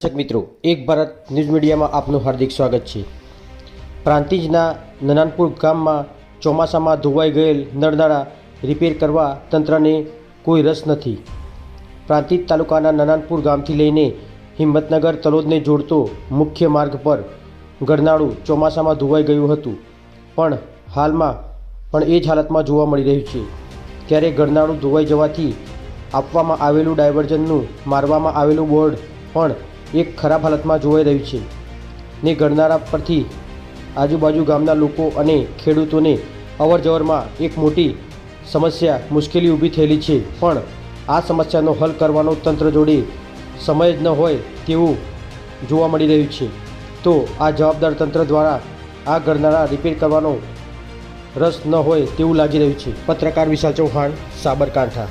દર્શક મિત્રો, એક ભારત ન્યૂઝ મીડિયામાં આપનું હાર્દિક સ્વાગત છે. પ્રાંતિજના નનાનપુર ગામમાં ચોમાસામાં ધોવાઈ ગયેલ નળનાળા રિપેર કરવા તંત્રને કોઈ રસ નથી. પ્રાંતિજ તાલુકાના નનાનપુર ગામથી લઈને હિંમતનગર તલોદને જોડતો મુખ્ય માર્ગ પર ગરનાળું ચોમાસામાં ધોવાઈ ગયું હતું. પણ હાલમાં પણ એ જ હાલતમાં જોવા મળી રહ્યું છે. ત્યારે ગરનાળું ધોવાઈ જવાથી આપવામાં આવેલું ડાયવર્ઝનનું મારવામાં આવેલું બોર્ડ પણ એક ખરાબ હાલતમાં જોવાઈ રહ્યું છે. ને ગણનારા પરથી આજુબાજુ ગામના લોકો અને ખેડૂતોને અવરજવરમાં એક મોટી સમસ્યા મુશ્કેલી ઊભી થયેલી છે. પણ આ સમસ્યાનો હલ કરવાનો તંત્ર જોડે સમય જ ન હોય તેવું જોવા મળી રહ્યું છે. તો આ જવાબદાર તંત્ર દ્વારા આ ગરનાળા રિપેર કરવાનો રસ ન હોય તેવું લાગી રહ્યું છે. પત્રકાર વિશાલ ચૌહાણ, સાબરકાંઠા.